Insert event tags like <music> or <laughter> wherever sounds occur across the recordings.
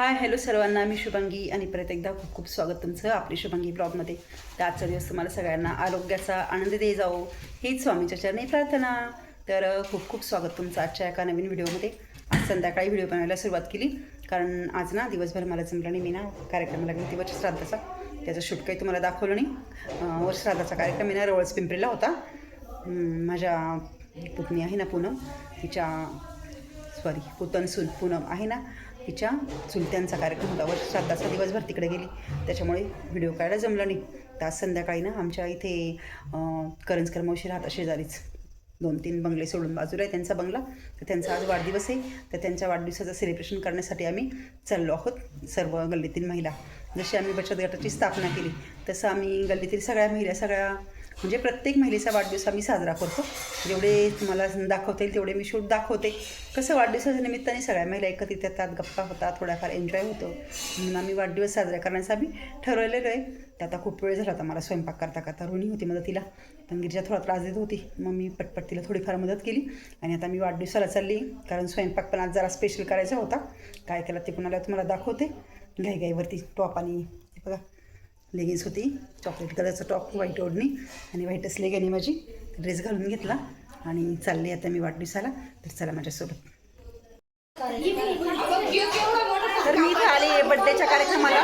Hi hello सर्वांना मी शुभांगी आणि परत एकदा खूप खूप स्वागत तुमचं आपली शुभांगी ब्लॉगमध्ये. तर आजचा दिवस तुम्हाला सगळ्यांना आरोग्याचा आनंद दे जाओ हीच स्वामीच्या चरणी प्रार्थना. तर खूप खूप स्वागत तुमचं आजच्या एका नवीन व्हिडिओमध्ये. आज संध्याकाळी व्हिडिओ बनवायला सुरुवात केली कारण आज ना दिवसभर मला जमलं आणि मी ना कार्यक्रमाला गेली वर्ष श्राद्धाचा. त्याचं शूट काही तुम्हाला दाखवलं नाही. अ, वर्षश्राद्धाचा कार्यक्रम मी ना रवळस पिंपरीला होता. माझ्या पुतणी आहे ना पूनम तिच्या सॉरी पुतनसून पूनम आहे ना. तिच्या चुलत्यांचा कार्यक्रम होता. व तासा दिवसभर तिकडे गेली. त्याच्यामुळे व्हिडिओ काढायला जमलं नाही. तर आज संध्याकाळी ना आमच्या इथे करंजकर मावशी राहतात शेजारीच. दोन तीन बंगले सोडून बाजूला आहे त्यांचा बंगला. तर त्यांचा आज वाढदिवस आहे. तर त्यांच्या वाढदिवसाचं सेलिब्रेशन करण्यासाठी आम्ही चाललो आहोत सर्व गल्लीतील महिला. जशी आम्ही बचत गटाची स्थापना केली तसं आम्ही गल्लीतील सगळ्या महिला सगळ्या म्हणजे प्रत्येक महिलेचा वाढदिवस आम्ही साजरा करतो. जेवढे तुम्हाला दाखवता येईल तेवढे मी शूट दाखवते. कसं वाढदिवसाच्या निमित्ताने सगळ्या महिला एकत्रित येतात गप्पा होतात थोडाफार एन्जॉय होतो. म्हणून आम्ही वाढदिवस साजरा करण्याचा आम्ही ठरवलेलो आहे. तर आता खूप वेळ झाला होता मला स्वयंपाक करता करता ऋणी होती मदतीला. पण गिरजा थोडा त्रास देत होती. मग मी पटपट तिला थोडीफार मदत केली आणि आता मी वाढदिवसाला चालली कारण स्वयंपाक पण आज जरा स्पेशल करायचा होता. काय केला ते कुणाला तुम्हाला दाखवते. घाईघाईवरती टॉप आणि बघा. लेगिन्स होती. चॉकलेट कलरचं टॉप व्हाईट ओढणी आणि व्हाईटच लेग आणि माझी. ड्रेस घालून घेतला आणि चालली आता मी वाढदिवसाला. तर चला माझ्यासोबत. तर मी इथं आले बड्डेच्या कार्यक्रमाला.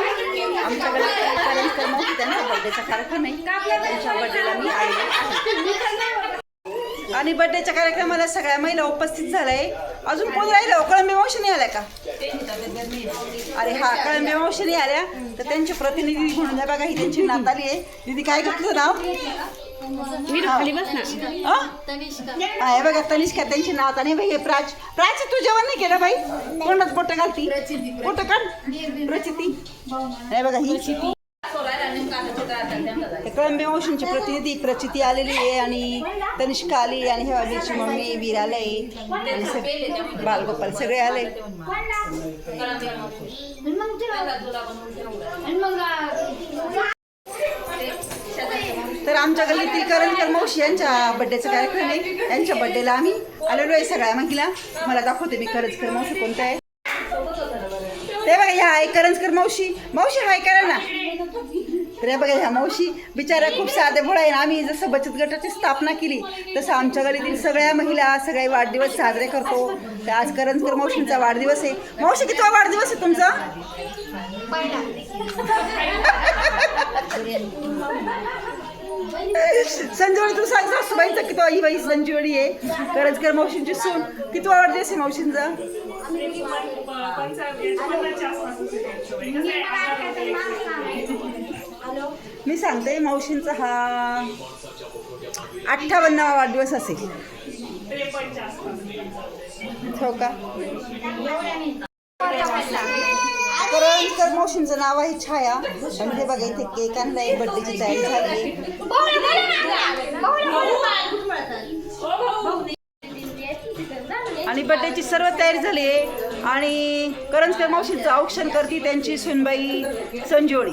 आमच्याकडे कार्यक्रम होती त्यांचा बड्डेचा कार्यक्रम आहे. त्यांच्या बड्डेला मी आले आणि बड्डेच्या कार्यक्रमाला सगळ्या महिला उपस्थित झाल्या आहे. अजून कोण राहिलं? कळंबी मावशी नाही आल्या का? अरे हा कळंबे मावशी नाही आल्या तर त्यांचे प्रतिनिधी म्हणून या बघा ही त्यांची नात आली आहे. दीदी काय करत नाव मी खाली बस ना. हा? हा, हे बघा तनिष्का त्यांची नात आणि हे प्राच प्राच तू जेवण नाही केलं बाई? कोणाच बोट घालती. बोट काढ. प्रचिती. हे बघा ही. हे प्रतिनिधी प्रचिती आलेली आहे आणि तनिष्का आली आणि हेवाजीची मम्मी वीर आले आणि सग- बालगोपाल सगळे आले तर आमच्या गल्लीतील करंजकर मावशी यांच्या बड्डेचा कार्यक्रम आहे. यांच्या बड्डेला आम्ही आलेलो आहे सगळ्या महिला. मला दाखवते मी करंजकर मावशी कोणतं आहे ते बघा ह्या आहे करंजकर मावशी मावशी हाय करा ना तर या बघा ह्या मावशी बिचाऱ्या खूप साधे भोळा आहे आम्ही जसं बचत गटाची स्थापना केली तसं आमच्या गलीतील सगळ्या महिला सगळे वाढदिवस साजरे करतो. तर आज करंजकर मावशींचा वाढदिवस आहे. मावशी किती वाढदिवस आहे तुमचा? संजीवनी तू सांग सासूबाईंचा किती ही बाई संजीवनी आहे? करंजकर मावशींची सून किती वाढदिवस आहे मावशींचा? मी सांगते मावशींचा हा अठ्ठावन्नावा वाढदिवस असेल. हो का? तर मावशींचं नाव आहे छाया. आणि हे बघा इथे केक आणलाय बड्डेची तयारी झाली आणि बड्डेची सर्व तयारी झाली आहे. आणि करंजकर मावशींचं औक्षण करते त्यांची सुनबाई संजोळी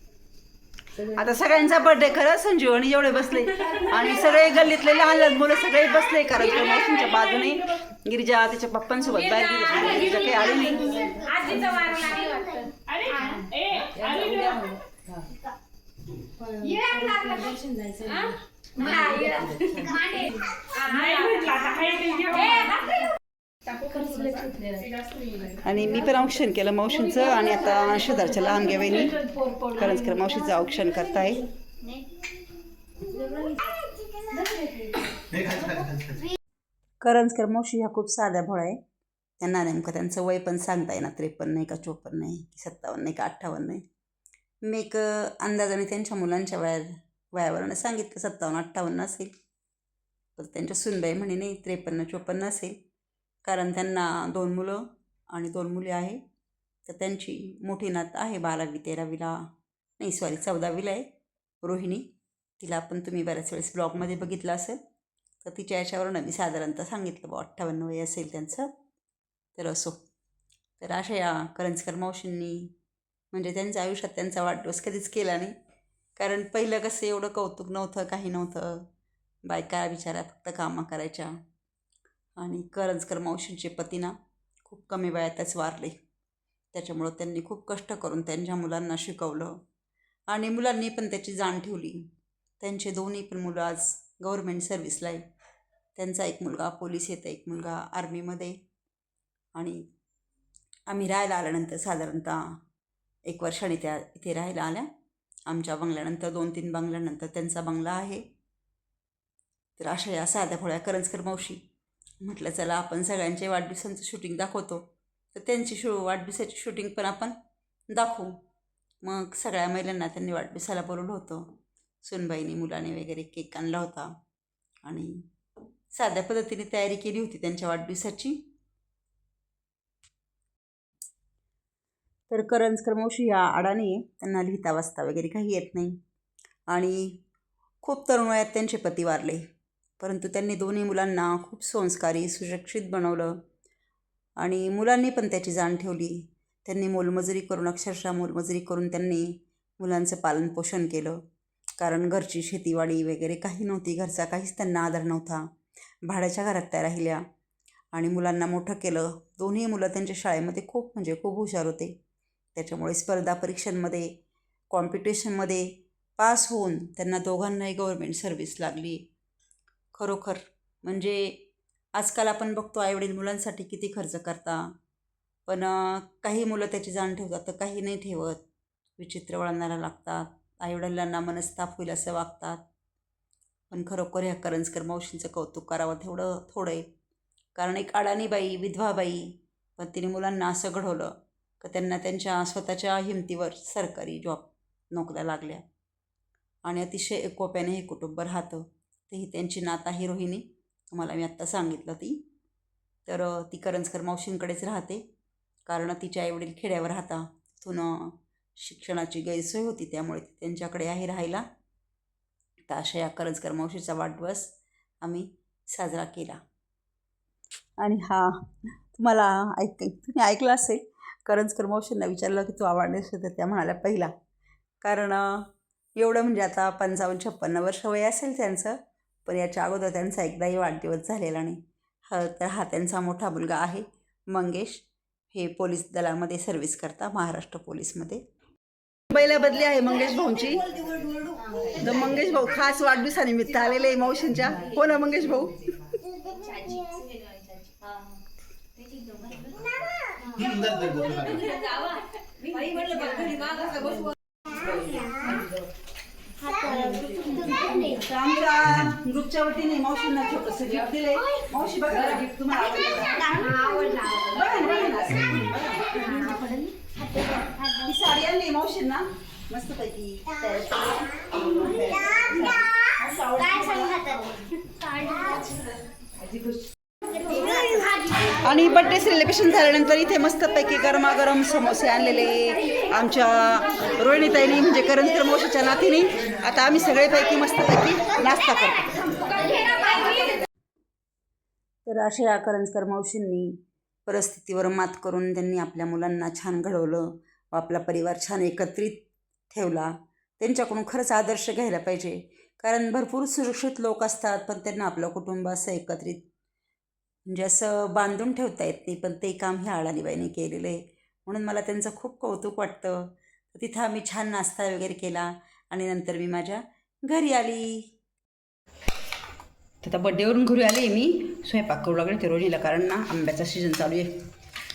आता सगळ्यांचा बर्थडे खरं संजीवनी जेवढे बसले. आणि सगळे गल्लीतले लहान लहान मुलं सगळे बसले कारण त्या मावशींच्या बाजूने. गिरिजा तिच्या पप्पांसोबत बाहेर गेली गिरिजा काही आली नाही. आणि मी पण औक्षण केलं मावशींचं आणि आता शेजारच्या लहान गेवाईनी करंजकर मावशीचं औक्षण करताय. करंजकर मावशी ह्या खूप साध्या भोळ्या आहे. त्यांना नेमकं त्यांचं वय पण सांगता येणार त्रेपन्न नाही का चोपन्न नाही की सत्तावन्न नाही का अठ्ठावन्न नाही मी एक अंदाजाने त्यांच्या मुलांच्या वया वयावरनं सांगितलं सत्तावन्न अठ्ठावन्न असेल. तर त्यांच्या सुनबाई म्हणे नाही त्रेपन्न चोपन्न असेल. कारण त्यांना दोन मुलं आणि दोन मुली आहे. तर त्यांची मोठी नात आहे बारावी तेरावीला. नाही सॉरी चौदावीला आहे रोहिणी. तिला पण तुम्ही बऱ्याच वेळेस ब्लॉगमध्ये बघितलं असेल. तर तिच्या याच्यावरून मी साधारणतः सांगितलं बा अठ्ठावन्न वय असेल त्यांचं. तर असो. तर अशा या करंजकर मावशींनी म्हणजे त्यांच्या आयुष्यात त्यांचा वाढदिवस कधीच केला नाही. कारण पहिलं कसं एवढं कौतुक नव्हतं काही नव्हतं. बायका बिचाऱ्या फक्त कामं करायच्या. आणि करंजकर मावशींचे पतीना खूप कमी वयातच वारले. त्याच्यामुळं त्यांनी खूप कष्ट करून त्यांच्या मुलांना शिकवलं. आणि मुलांनी पण त्याची जाण ठेवली. त्यांचे दोन्ही पण मुलं आज गव्हर्मेंट सर्व्हिसला आहे. त्यांचा एक मुलगा पोलीस येतं एक मुलगा आर्मीमध्ये. आणि आम्ही राहायला आल्यानंतर साधारणतः एक वर्षाने त्या इथे राहायला आल्या. आमच्या बंगल्यानंतर दोन तीन बंगल्यानंतर त्यांचा बंगला आहे. तर अशा या साध्या फोळ्या करंजकर मावशी. म्हटलं चला आपण सगळ्यांचे वाढदिवसांचं शूटिंग दाखवतो. तर त्यांची शू वाढदिवसाची शूटिंग पण आपण दाखवू. मग सगळ्या महिलांना त्यांनी वाढदिवसाला बोलवलं होतं. सुनबाईनी मुलाने वगैरे केक आणला होता. आणि साध्या पद्धतीने तयारी केली होती त्यांच्या वाढदिवसाची. तर करंजकर मावशी या आडाने त्यांना लिहिता वाचता वगैरे काही येत नाही. आणि खूप तरुण वयात त्यांचे पती वारले. परंतु त्यांनी दोन्ही मुलांना खूप संस्कारी सुशिक्षित बनवलं. आणि मुलांनी पण त्याची जाण ठेवली. त्यांनी मोलमजुरी करून अक्षरशः मोलमजुरी करून त्यांनी मुलांचं पालनपोषण केलं. कारण घरची शेतीवाडी वगैरे काही नव्हती. घरचा काहीच त्यांना आधार नव्हता. भाड्याच्या घरात त्या राहिल्या. आणि मुलांना मोठं केलं. दोन्ही मुलं त्यांच्या शाळेमध्ये खूप म्हणजे खूप हुशार होते. त्याच्यामुळे स्पर्धा परीक्षांमध्ये कॉम्पिटिशनमध्ये पास होऊन त्यांना दोघांनाही गव्हर्मेंट सर्व्हिस लागली. खरोखर? म्हणजे आजकाल आपण बघतो आईवडील मुलांसाठी किती खर्च करता पण काही मुलं त्याची जाण ठेवतात तर काही नाही ठेवत. विचित्र वळणाला लागतात. आईवडिलांना मनस्ताप होईल असं वागतात. पण खरोखर ह्या करंजकर मावशींचं कौतुक करावं तेवढं थोडं आहे. कारण एक अडाणी बाई विधवा बाई पण तिने मुलांना असं घडवलं का त्यांना त्यांच्या स्वतःच्या हिमतीवर सरकारी जॉब नोकऱ्या लागल्या. आणि अतिशय एकोप्याने हे कुटुंब राहतं. तर ही त्यांची नात आहे रोहिणी तुम्हाला मी आत्ता सांगितलं ती. तर ती करंजकर मावशींकडेच राहते. कारण तिच्या आईवडील खेड्यावर राहता तिथून शिक्षणाची गैरसोय होती. त्यामुळे ती त्यांच्याकडे आहे राहायला. तर अशा या करंजकर मावशीचा वाढदिवस आम्ही साजरा केला. आणि हा तुम्हाला ऐक तुम्ही ऐकलं असेल. करंजकर मावशींना विचारलं की तू आवडलेस तर त्या म्हणाल्या पहिला. कारण एवढं म्हणजे आता पंचावन्न छप्पन्न वर्ष वय असेल त्यांचं. पण याच्या अगोदर त्यांचा एकदाही वाढदिवस झालेला नाही. हा तर हा त्यांचा मोठा मुलगा आहे मंगेश. हे पोलीस दलामध्ये सर्व्हिस करता महाराष्ट्र पोलीसमध्ये मुंबईला बदली आहे मंगेश भाऊंची. तर मंगेश भाऊ खास वाढदिवसानिमित्त आलेले आहे मावशींच्या. हो ना मंगेश भाऊ? तर आमच्या ग्रुपच्या वतीने मावशींना छोटंसं गिफ्ट दिले मावशी बघा गिफ्ट तुम्हाला. ही साडी आणली मावशींना. मस्त पैकी आणि बड्डे सेलिब्रेशन झाल्यानंतर इथे मस्तपैकी गरमागरम समोसे आणलेले. आमच्या रोहिणीताईनी म्हणजे करंजकर मोशीच्या नातीने आता आम्ही सगळेपैकी मस्तपैकी नाश्ता करतो. तर अशा या करंजकर मावशींनी परिस्थितीवर मात करून त्यांनी आपल्या मुलांना छान घडवलं. व आपला परिवार छान एकत्रित ठेवला. त्यांच्याकडून खरंच आदर्श घ्यायला पाहिजे. कारण भरपूर सुरक्षित लोक असतात पण त्यांना आपलं कुटुंब असं एकत्रित म्हणजे असं बांधून ठेवता येत नाही पण ते काम ह्या अडाणीबाईने केलेलं आहे. म्हणून मला त्यांचं खूप कौतुक वाटतं. तिथं आम्ही छान नाश्ता वगैरे केला आणि नंतर मी माझ्या घरी आली. तर आता बड्डेवरून घरी आले मी. स्वयंपाक करू लागले ते रोजीला कारण ना आंब्याचा सीजन चालू आहे.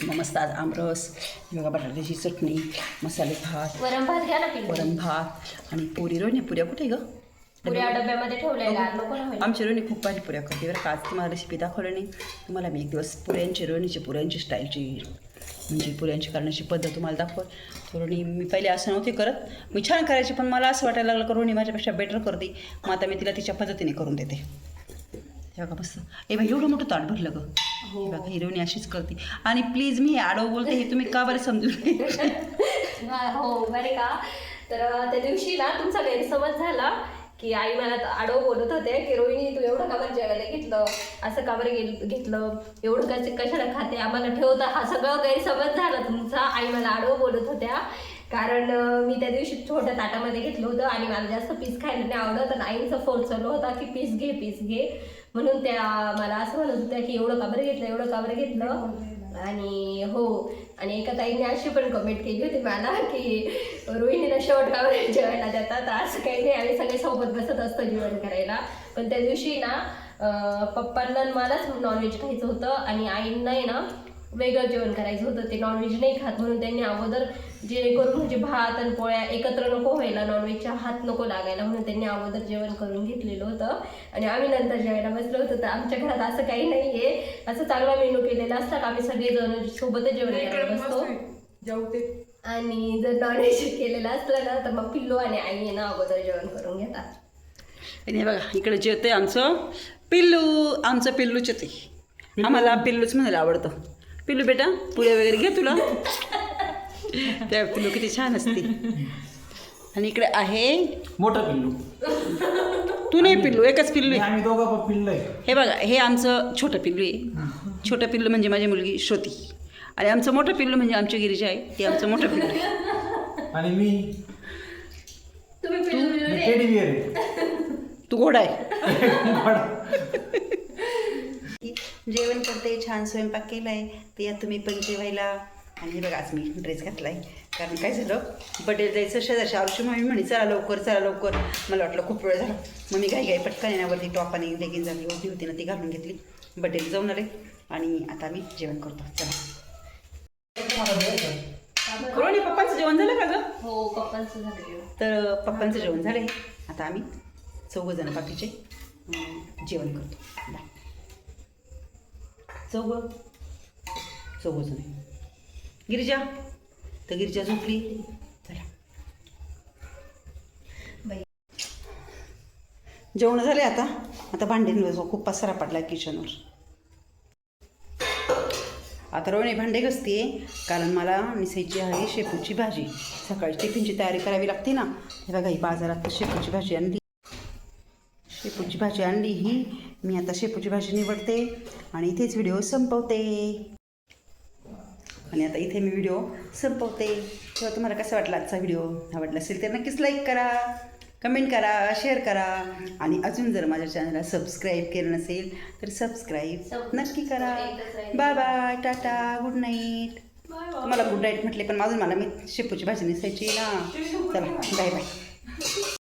मग मस्त आज आमरस बघा बटाट्याची चटणी मसाले भात वरण भात घ्या ना पिल्लू. वरण भात आणि पुरी. रोणी पुऱ्या कुठे ग? पुऱ्या डब्यामध्ये ठेवलेला नको ना होईल. आमची रोणी खूप भारी पुऱ्या करते बरं का. आज तुम्हाला रेसिपी दाखवली नाही. तुम्हाला मी एक दिवस पुऱ्यांची रोणीची पुऱ्यांची स्टाईलची म्हणजे पुऱ्यांची करण्याची पद्धत तुम्हाला दाखव तर रोणी मी पहिले असं नव्हते करत. मी छान करायची पण मला असं वाटायला लागलं का रोणी माझ्यापेक्षा बेटर करते. मग आता मी तिला तिच्या पद्धतीने करून देते. हे बघा मस्त. ए बाई एवढं मोठं ताट भरलं ग. हे. बघा हिरोनी अशीच करते. आणि प्लीज मी हे आडव बोलते हे तुम्ही का बरं समजून? <laughs> हा, हो बरे का? तर अं, त्या दिवशी ना तुमचा गैरसमज झाला. की आई मला आडव बोलत होते की रोहिणी तू एवढं का बरं जेवायला घेतलं? असं का बरं घेतलं? एवढं कसं कशाला खाते? आम्हाला ठेवता. हा सगळं गैरसमज झाला तुमचा. आई मला आडवं बोलत होत्या. कारण मी त्या दिवशी छोट्या ताटामध्ये घेतलं होतं आणि मला जास्त पीस खायला नाही आवडत. आणि आईचा फोन चालू होता की पीस घे पीस घे. म्हणून त्या मला असं म्हणत होत्या की एवढं का बरं घेतलं? एवढं का बरं घेतलं? आणि हो आणि एका ताईने अशी पण कमेंट केली होती मला की रोहिणीला शेवट का जेवायला देतात. असं काही नाही आम्ही सगळे सोबत बसत असतो जेवण करायला. पण त्या दिवशी ना पप्पांना मलाच नॉनव्हेज खायचं होतं आणि आईंना आहे ना वेगळं जेवण करायचं होतं. ते नॉनव्हेज नाही खात. म्हणून त्यांनी अगोदर जेणेकरून म्हणजे भात आणि पोळ्या एकत्र नको व्हायला नॉनव्हेजच्या हात नको लागायला म्हणून त्यांनी अगोदर जेवण करून घेतलेलं होतं. आणि आम्ही नंतर जेवायला बसलो होतो. तर आमच्या घरात असं काही नाही आहे असं चांगला मेनू केलेला असता का आम्ही सगळेजण सोबतच जेवण करायला बसतो. आणि जर नॉनव्हेज केलेलं असलं ना तर मग पिल्लू आणि आई आहे ना अगोदर जेवण करून घेतात. आणि हे बघा इकडे जेवते आमचं पिल्लू. आमचं पिल्लूच येते आम्हाला पिल्लूच म्हणायला आवडतं. पिल्लू बेटा पुऱ्या वगैरे घे तुला. <laughs> त्या पिल्लू किती छान असते. आणि इकडे आहे. मोठं पिल्लू. तू नाही पिल्लू एकच पिल्लू आहे. आम्ही दोघं पण पिल्ल आहे. हे बघा हे आमचं छोटं पिल्लू आहे. छोटं पिल्लू म्हणजे माझी मुलगी श्रुती. आणि आमचं मोठं पिल्लू म्हणजे आमची गिरिजा आहे. ते आमचं मोठं पिल्लू आहे. आणि मी. तुम्ही पिल्लू पिल्लू मी नाही. टेडी बिअर आहे. तू घोडा आहे. <laughs> <laughs> जेवण करते छान स्वयंपाक केला आहे तर या तुम्ही पण जेवायला. आणि बघा आज मी ड्रेस घातला आहे कारण काय झालं? बड्डे जायचं शेजारच्या आरुषी मम्मी म्हणे चला लवकर चला लवकर. मला वाटलं खूप वेळ झाला. मग मी घाई घाई पटकन येण्यावरती टॉप आणि लेगिन झाली होती होती ना ती घालून घेतली. बड्डेला जाऊन आले. आणि आता आम्ही जेवण करतो. चला. पप्पांचं जेवण झालं का गं? हो पप्पांचं झालं. तर पप्पांचं जेवण झालं आहे आता आम्ही चौघजण बाकीचे अं, जेवण करतो. बाय. चौघ. चौघजण आहे गिरिजा तर गिरिजा झोपली. चला. बाई. जेवण झाले आता. आता भांडे खूप पसारा पडला किचनवर. आता रोहिणी भांडे घसते कारण मला मिसळीची आहे शेपूची भाजी. सकाळी टिफिनची तयारी करावी लागते ना. हे बघा ही बाजारात शेपूची भाजी आणली. शेपूची भाजी आणली ही. मी आता शेपूची भाजी निवडते आणि इथेच व्हिडिओ संपवते. आणि आता इथे मी व्हिडिओ संपवते. तेव्हा तुम्हाला कसा वाटला आजचा व्हिडिओ? आवडला असेल तर नक्कीच लाईक करा कमेंट करा शेअर करा. आणि अजून जर माझ्या चॅनलला सबस्क्राईब केलं नसेल तर सबस्क्राईब नक्की करा. Bye bye tata good night तुम्हाला गुड नाईट म्हटले पण माझून मला मी शेपूची भाजी नेसायची ना. चला बाय बाय